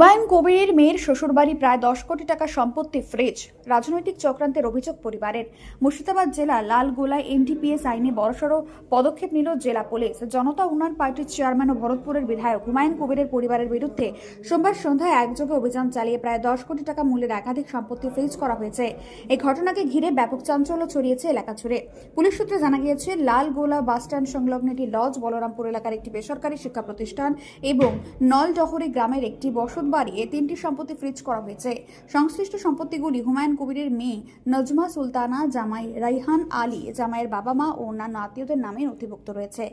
হুমায়ুন কবিরের মেয়ের শ্বশুরবাড়ি প্রায় দশ কোটি টাকা সম্পত্তি ফ্রিজ, রাজনৈতিক চক্রান্তের অভিযোগ পরিবারের। মুর্শিদাবাদ জেলা লালগোলায় এনডিপিএস আইনে বড়সড় পদক্ষেপ নিল জেলা পুলিশ। জনতা উন্নয়ন পার্টির চেয়ারম্যান ও ভরতপুরের বিধায়ক হুমায়ুন কবিরের পরিবারের বিরুদ্ধে সোমবার সন্ধ্যায় একযোগে অভিযান চালিয়ে প্রায় দশ কোটি টাকা মূল্যের একাধিক সম্পত্তি ফ্রিজ করা হয়েছে। এই ঘটনাকে ঘিরে ব্যাপক চাঞ্চল্য ছড়িয়েছে এলাকা জুড়ে। পুলিশ সূত্রে জানা গিয়েছে, লালগোলা বাসস্ট্যান্ড সংলগ্ন একটি লজ, বলরামপুর এলাকার একটি বেসরকারি শিক্ষা প্রতিষ্ঠান এবং নলডহরি গ্রামের একটি বসত এ তিনটি সম্পত্তি ফ্রিজ করা হয়েছে। সংশ্লিষ্ট সম্পত্তিগুলি হুমায়ুন কবিরের মেয়ে নজমা সুলতানা, জামাই রাইহান আলী, জামাইয়ের বাবা মা ও অন্যান্য আত্মীয়দের নামে নথিভুক্ত রয়েছে।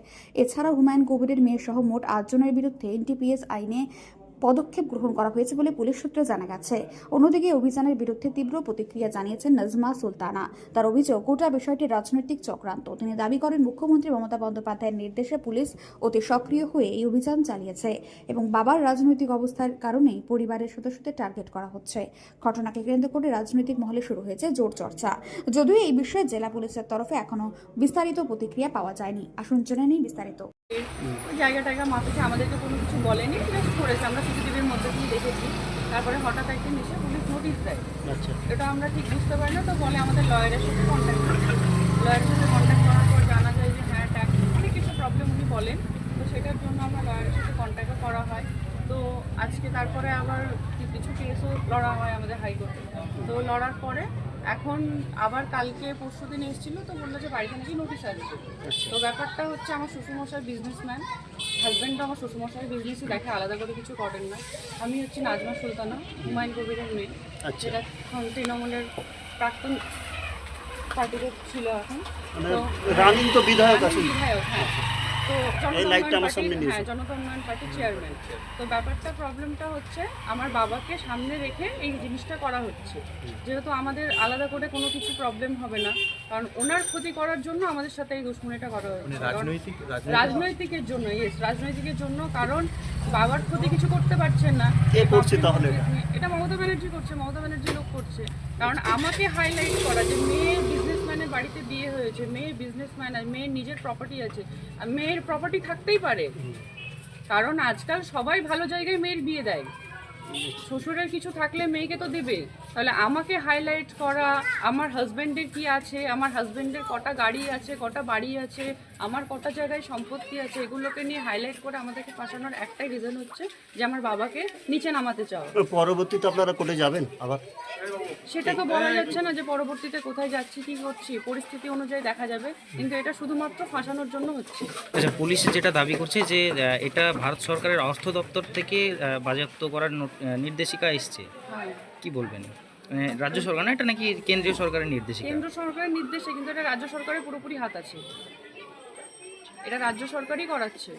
এছাড়া হুমায়ুন কবিরের মেয়ে সহ মোট আটজনের বিরুদ্ধে এনটিপিএস আইনে পদক্ষেপ গ্রহণ করা হয়েছে বলে পুলিশ সূত্রে জানা গেছে। অন্যদিকে অভিযানের বিরুদ্ধে তীব্র প্রতিক্রিয়া জানিয়েছেন নজমা সুলতানা। তার অভিযোগ, গোটা বিষয়টি রাজনৈতিক চক্রান্ত। তিনি দাবি করেন, মুখ্যমন্ত্রী মমতা বন্দ্যোপাধ্যায়ের নির্দেশে পুলিশ অতি সক্রিয় হয়ে এই অভিযান চালিয়েছে এবং বাবার রাজনৈতিক অবস্থার কারণেই পরিবারের সদস্যদের টার্গেট করা হচ্ছে। ঘটনাকে কেন্দ্র করে রাজনৈতিক মহলে শুরু হয়েছে জোর চর্চা। যদিও এই বিষয়ে জেলা পুলিশের তরফে এখনও বিস্তারিত প্রতিক্রিয়া পাওয়া যায়নি। আসুন জেনে নিই বিস্তারিত। ওই জায়গা টায়গা মাপেছে আমাদেরকে কোনো কিছু বলেনি করেছে। আমরা সিসিটিভির মধ্যে দিয়ে দেখেছি। তারপরে হঠাৎ একদিন এসে পুলিশ নোটিশ দেয়। আচ্ছা। এটা আমরা ঠিক বুঝতে পারি না তো বলে আমাদের লয়ারের সাথে কন্ট্যাক্ট লয়ারের সাথে কন্ট্যাক্ট করার পর জানা যায় যে হ্যাঁ ট্যাক্স অনেক কিছু প্রবলেম উনি বলেন। তো সেটার জন্য আমরা লয়ারের সাথে কন্ট্যাক্টও করা হয়। তো আজকে তারপরে আবার কিছু কেসও লড়া হয় আমাদের হাইকোর্টে। তো লড়ার পরে এখন আবার কালকে পরশু দিন এসেছিল তো বলল যে বাড়িতে নাকি নোটিশ আসবে। তো ব্যাপারটা হচ্ছে আমার শ্বশুরমশাই বিজনেসম্যান হাজব্যান্ডও আমার শ্বশুরমশাই বিজনেসই দেখে আলাদা করে কিছু করেন না। আমি হচ্ছি নাজমা সুলতানা হুমায়ুন কবিরের মেয়ে। আচ্ছা। যেটা এখন তৃণমূলের প্রাক্তন পার্টিতে ছিল এখন। মানে তো রানিং তো বিধায়ক বিধায়ক হ্যাঁ। তো জনতা এই লাইটটা উন্নয়ন আমার সামনে নিয়ে হ্যাঁ জনতা উন্নয়ন পার্টির চেয়ারম্যান তো ব্যাপারটা প্রবলেমটা হচ্ছে আমার বাবাকে সামনে রেখে এই জিনিসটা করা হচ্ছে। যেহেতু আমাদের আলাদা করে কোনো কিছু প্রবলেম হবে না কারণ ওনার ক্ষতি করার জন্য আমাদের সাথে এই দুশ্মনীটা করা হচ্ছে রাজনৈতিকের জন্য ইয়েস রাজনৈতিকের জন্য কারণ বাবার ক্ষতি কিছু করতে পারছেন না। কে করছে তাহলে? এটা? মমতা ব্যানার্জি করছে মমতা ব্যানার্জি লোক করছে। কারণ আমাকে হাইলাইট করা যে মেয়ে বাড়িতে বিয়ে হয়েছে মেয়ে বিজনেসম্যান আর মেয়ের নিজের প্রপার্টি আছে। আর মেয়ের প্রপার্টি থাকতেই পারে। কারণ আজকাল সবাই ভালো জায়গায় মেয়ের বিয়ে দেয়। শ্বশুরের কিছু থাকলে মেয়েকে তো দেবে। তাহলে আমাকে হাইলাইট করা, আমার হাজব্যান্ডের কি আছে, আমার হাজব্যান্ডের কটা গাড়ি আছে, কটা বাড়ি আছে, আমার কটা জায়গায় সম্পত্তি আছে, এগুলোকে নিয়ে হাইলাইট করে আমাদেরকে পাঠানোর একটাই রিজন হচ্ছে যে আমার বাবাকে নিচে নামাতে চাওয়া। পরবর্তীতে আপনারা কোর্টে যাবেন আবার? সেটা তো বলা যাচ্ছে না যে পরবর্তীতে কোথায় যাচ্ছি কি করছি পরিস্থিতি অনুযায়ী দেখা যাবে। কিন্তু এটা শুধুমাত্র ফাঁসানোর জন্য হচ্ছে। আচ্ছা পুলিশ যেটা দাবি করছে যে এটা ভারত সরকারের অর্থ দপ্তর থেকে বাজেয়াপ্ত করার নির্দেশিকা এসছে। কি বলবেন? মানে রাজ্য সরকার না এটা নাকি কেন্দ্রীয় সরকারের নির্দেশিকা? কেন্দ্র সরকারের নির্দেশে কিন্তু এটা রাজ্য সরকারের পুরোপুরি হাত আছে। এটা রাজ্য সরকারই করাচ্ছে।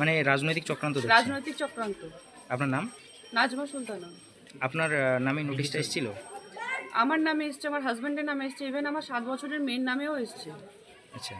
মানে রাজনৈতিক চক্রান্ত রাজনৈতিক চক্রান্ত। আপনার নাম? নাজমা সুলতানা। আপনার নামে নোটিশটা এসেছিল? আমার নামে এসছে, আমার হাজব্যান্ডের নামে এসছে ইভেন আমার সাত বছরের মেয়ের নামেও এসছে। আচ্ছা।